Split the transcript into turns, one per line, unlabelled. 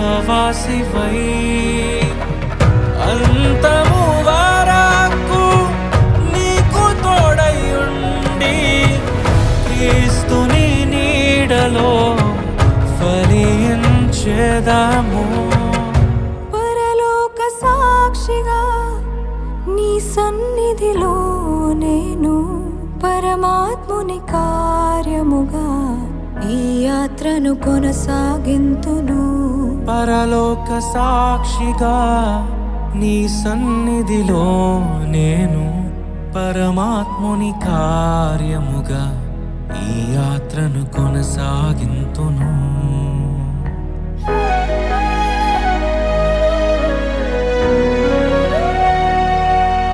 సహవాసివై అంతము వారాకు నీకు తోడయుండి క్రీస్తుని నీడలో ఫలించేదాము.
పరలోక సాక్షిగా నీ సన్నిధిలో నేను పరమాత్ముని కార్యముగా ఈ యాత్రను కొనసాగింతును.
పరలోక సాక్షిగా నీ సన్నిధిలో నేను పరమాత్ముని కార్యముగా ఈ యాత్రను కొనసాగింతును.